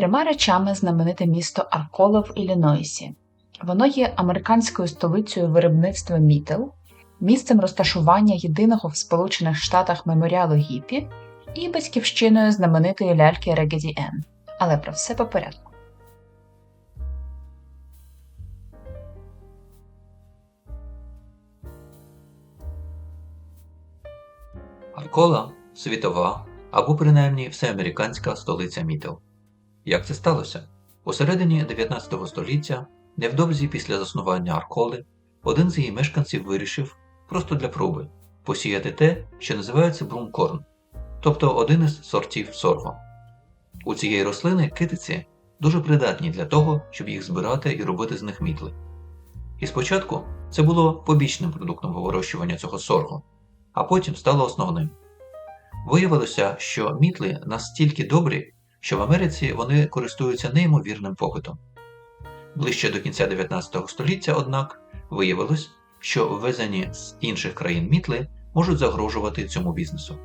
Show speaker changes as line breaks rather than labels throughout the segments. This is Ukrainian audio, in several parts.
Трьома речами знамените місто Аркола в Іллінойсі. Воно є американською столицею виробництва мітел, місцем розташування єдиного в Сполучених Штатах меморіалу Гіпі і батьківщиною знаменитої ляльки Регеді Ен. Але про все по порядку.
Аркола світова або принаймні всеамериканська столиця мітел. Як це сталося? У середині 19 століття, невдовзі після заснування Арколи, один з її мешканців вирішив, просто для проби, посіяти те, що називається брумкорн, тобто один із сортів сорго. У цієї рослини китиці дуже придатні для того, щоб їх збирати і робити з них мітли. І спочатку це було побічним продуктом вирощування цього сорго, а потім стало основним. Виявилося, що мітли настільки добрі, що в Америці вони користуються неймовірним попитом. Ближче до кінця 19 століття, однак, виявилось, що ввезені з інших країн мітли можуть загрожувати цьому бізнесу.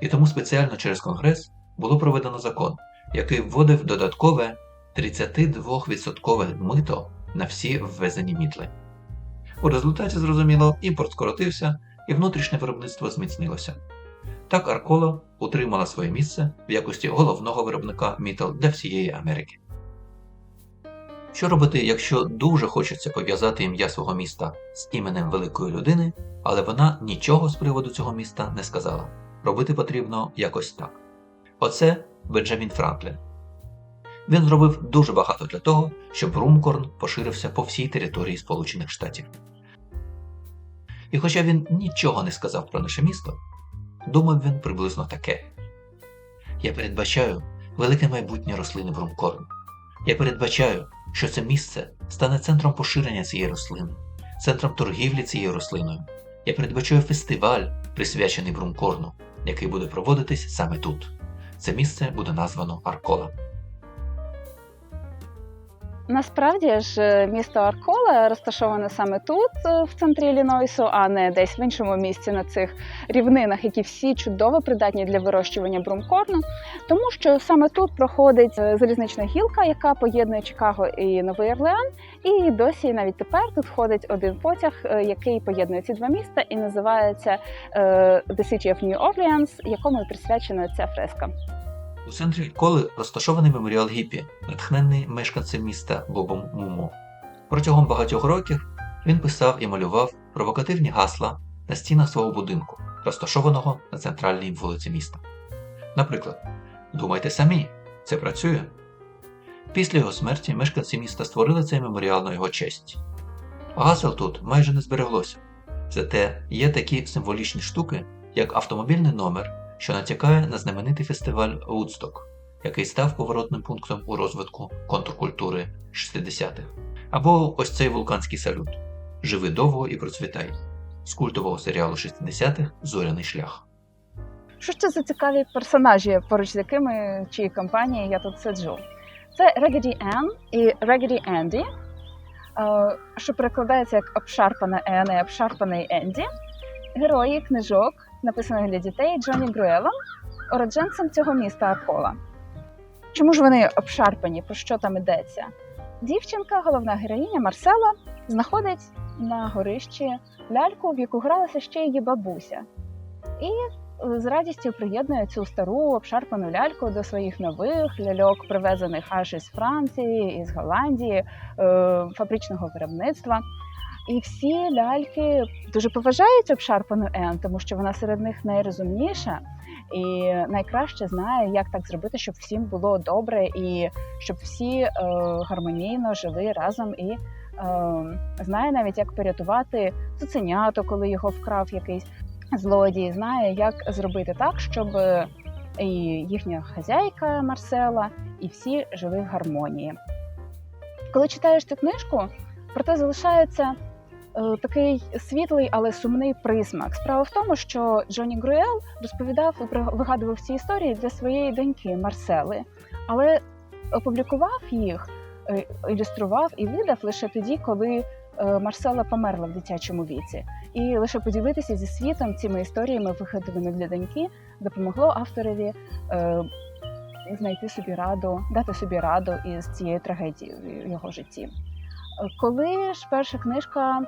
І тому спеціально через Конгрес було проведено закон, який вводив додаткове 32% мито на всі ввезені мітли. У результаті, зрозуміло, імпорт скоротився і внутрішнє виробництво зміцнилося. Так Аркола утримала своє місце в якості головного виробника мітал для всієї Америки. Що робити, якщо дуже хочеться пов'язати ім'я свого міста з іменем великої людини, але вона нічого з приводу цього міста не сказала. Робити потрібно якось так. Оце Бенджамін Франклін. Він зробив дуже багато для того, щоб Румкорн поширився по всій території Сполучених Штатів. І хоча він нічого не сказав про наше місто, думав він приблизно таке: Я передбачаю велике майбутнє рослини Брумкорн. Я передбачаю, що це місце стане центром поширення цієї рослини, центром торгівлі цією рослиною. Я передбачаю фестиваль, присвячений Брумкорну, який буде проводитись саме тут. Це місце буде названо Аркола.
Насправді ж е, місто Аркола розташоване саме тут, е, в центрі Іллінойсу, а не десь в іншому місці на цих рівнинах, які всі чудово придатні для вирощування брумкорну, тому що саме тут проходить е, залізнична гілка, яка поєднує Чикаго і Новий Орлеан. І досі навіть тепер тут ходить один потяг, який поєднує ці два міста, і називається The City of New Orleans, якому присвячена ця фреска.
У центрі коли розташований меморіал Гіпі, натхнений мешканцем міста Бобом Мумо. Протягом багатьох років він писав і малював провокативні гасла на стінах свого будинку, розташованого на центральній вулиці міста. Наприклад, думайте самі, це працює. Після його смерті мешканці міста створили цей меморіал на його честь. Гасел тут майже не збереглося, зате є такі символічні штуки, як автомобільний номер що натякає на знаменитий фестиваль Вудсток, який став поворотним пунктом у розвитку контркультури 60-х. Або ось цей вулканський салют Живи довго і процвітай з культового серіалу 60-х Зоряний шлях.
Що це за цікаві персонажі, поруч з якими чиї компанії я тут сиджу? Це Регеді Енн і Регеді Енді, що перекладається як обшарпана Ен і обшарпаний Енді, герої книжок написаних для дітей Джоні Груелом, уродженцем цього міста Аркола. Чому ж вони обшарпані? Про що там йдеться? Дівчинка, головна героїня Марсела, знаходить на горищі ляльку, в яку гралася ще її бабуся. І з радістю приєднує цю стару обшарпану ляльку до своїх нових ляльок, привезених аж із Франції, із Голландії, е, фабричного виробництва. І всі ляльки дуже поважають обшарпану Ен, тому що вона серед них найрозумніша і найкраще знає, як так зробити, щоб всім було добре, і щоб всі е, гармонійно жили разом і е, знає навіть, як порятувати цуценято, коли його вкрав якийсь злодій. Знає, як зробити так, щоб і їхня хазяйка Марсела, і всі жили в гармонії. Коли читаєш цю книжку, проте залишається Е, такий світлий, але сумний присмак. Справа в тому, що Джоні Груел розповідав і вигадував ці історії для своєї доньки Марсели, але опублікував їх, е, ілюстрував і видав лише тоді, коли е, Марсела померла в дитячому віці. І лише поділитися зі світом цими історіями, вигаданими для доньки, допомогло авторові знайти собі раду, дати собі раду із цією трагедією в його житті. Коли ж перша книжка е,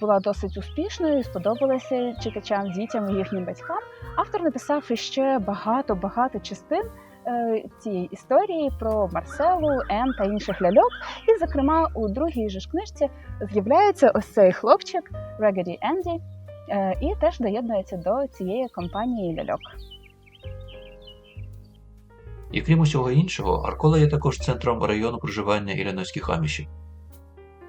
була досить успішною, і сподобалася читачам, дітям і їхнім батькам, автор написав іще багато-багато частин е, цієї історії про Марселу, Ен та інших ляльок. І, зокрема, у другій же ж книжці з'являється ось цей хлопчик Raggedy Andy, е, і теж доєднується до цієї компанії ляльок.
І крім усього іншого, Аркола є також центром району проживання іллінойських амішів.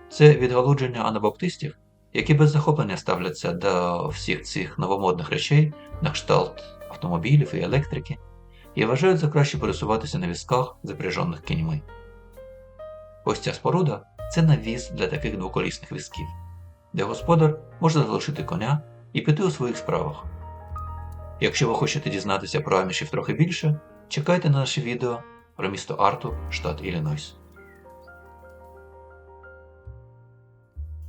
Це відгалудження анабаптистів, які без захоплення ставляться до всіх цих новомодних речей на кшталт автомобілів і електрики, і вважають за краще пересуватися на візках, запряжених кіньми. Ось ця споруда це навіс для таких двоколісних візків, де господар може залишити коня і піти у своїх справах. Якщо ви хочете дізнатися про амішів трохи більше, чекайте на наше відео про місто Арту, штат Іллінойс.